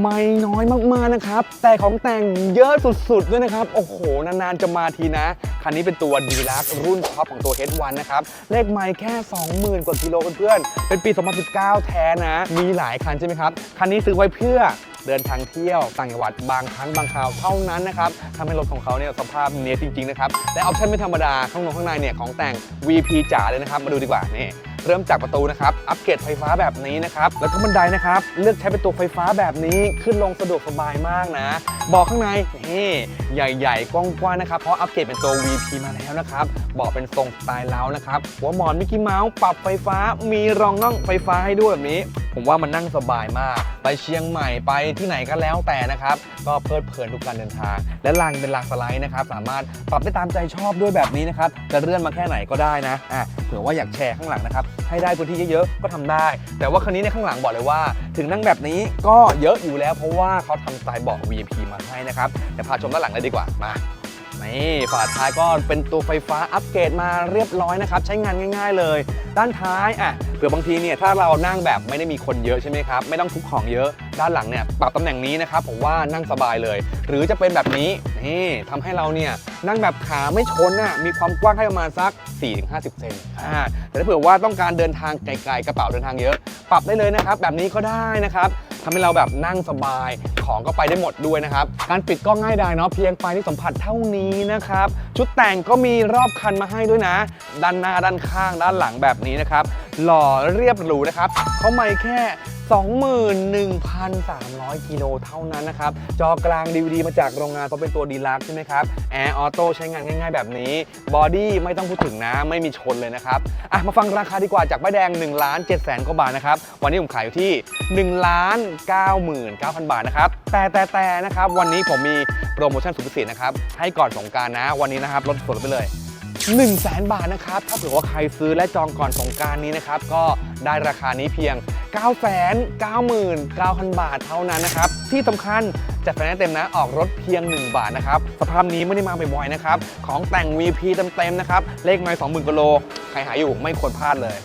ไม่น้อยมากๆนะครับ แต่ของแต่งเยอะสุดๆด้วยนะครับ โอ้โห นานๆจะมาทีนะ คันนี้เป็นตัวดีลักรุ่นท็อปของตัว H1 นะครับ เลขไม่แค่ 20,000 กว่ากิโลเพื่อนๆ เป็นปี 2019 แท้นะ มีหลายคันใช่ไหมครับ คันนี้ซื้อไว้เพื่อเดินทางเที่ยวต่างจังหวัดบางครั้งบางคราวเท่านั้นนะครับทำให้รถของเขาเนี่ยสภาพเนี้ยจริงๆนะครับและออปชั่นไม่ธรรมดาข้างนอกข้างในเนี่ยของแต่ง VP จ๋าเลยนะครับ มาดูดีกว่านี่ เริ่มจากประตูนะครับ อัปเกรดไฟฟ้าแบบนี้นะครับ แล้วก็บันไดนะครับ เลือกใช้เป็นตัวไฟฟ้าแบบนี้ขึ้นลงสะดวกสบายมากนะเบอกข้างในนี่ใหญ่ๆ กว้างๆนะครับ เพราะอัปเกรดเป็นตัว VP มาแล้วนะครับเบอกเป็นทรงสไตล์เล้านะครับ หัวหมอนมิกกี้เมาส์ ปรับไฟฟ้า มีรองน่องไฟฟ้าให้ด้วยแบบนี้ ผมว่ามันนั่งสบายมาก ไปเชียงใหม่ไปที่ไหนก็แล้วแต่นะครับ ก็เพลิดเพลินทุกการเดินทาง และรางเป็นรางสไลด์นะครับ สามารถปรับได้ตามใจชอบด้วยแบบนี้นะครับ จะเลื่อนมาแค่ไหนก็ได้นะอะเผื่อว่าอยากแชร์ข้างหลังนะครับ ให้ได้พื้นที่เยอะๆ ก็ทำได้ แต่ว่าคันนี้ในข้างหลังบอกเลยว่า ถึงนั่งแบบนี้ก็เยอะอยู่แล้ว เพราะว่าเขาทำสไตล์เบาะ VIP มาให้นะครับ เดี๋ยวพาชมด้านหลังเลยดีกว่า มา นี่ฝาท้ายก็เป็นตัวไฟฟ้าอัปเกรดมาเรียบร้อยนะครับ ใช้งานง่าย ๆ เลย ด้านท้ายอะเผื่อบางทีเนี่ยถ้าเรานั่งแบบไม่ได้มีคนเยอะใช่ไหมครับ ไม่ต้องทุกของเยอะด้านหลังเนี่ยปรับตำแหน่งนี้นะครับผมว่านั่งสบายเลย หรือจะเป็นแบบนี้นี่ทำให้เราเนี่ยนั่งแบบขาไม่ชนน่ะมีความกว้างให้ประมาณสัก 4-50 เซนอ่าแต่ถ้าเผื่อว่าต้องการเดินทางไกลๆกระเป๋าเดินทางเยอะ ปรับได้เลยนะครับแบบนี้ก็ได้นะครับ ทำให้เราแบบนั่งสบายของก็ไปได้หมดด้วยนะครับ การปิดก็ง่ายดายเนาะเพียงไฟที่สัมผัสเท่านี้นะครับ ชุดแต่งก็มีรอบคันมาให้ด้วยนะ ด้านหน้าด้านข้างด้านหลังแบบนี้นะครับ หล่อเรียบหรูนะครับเขาไม่แค่ 21,300 กิโลเท่านั้นนะครับ จอกลาง DVD มาจากโรงงานเพราะเป็นตัวดีลักใช่ไหมครับ แอร์ออโต้ใช้งานง่ายๆแบบนี้ บอดี้ไม่ต้องพูดถึงนะ ไม่มีชนเลยนะครับ อะ มาฟังราคาดีกว่าจากป้าแดง 1 ล้าน7แสนกว่าบาทนะครับ วันนี้ผมขายอยู่ที่ 1 ล้าน99,000 บาทนะครับ แต่แต่แต่นะครับ วันนี้ผมมีโปรโมชั่นสุดพิเศษนะครับ ให้ก่อนสงการนะ วันนี้นะครับลดส่วนไปเลย 1 0 0 0 0แบาทนะครับ ถ้าเผื่อว่าใครซื้อและจองก่อนสงการนี้นะครับ ก็ได้ราคานี้เพียง9 9 9 9 0 0 0 บาทเท่านั้นนะครับ ที่สำคัญจัดไฟแนนซ์เต็มนะออกรถเพียง 1 บาทนะครับ สภาพนี้ไม่ได้มาบ่อยๆนะครับ ของแต่ง VP เต็มๆนะครับ เลขไม้20,000กิโล ใครหาอยู่ไม่ควรพลาดเลย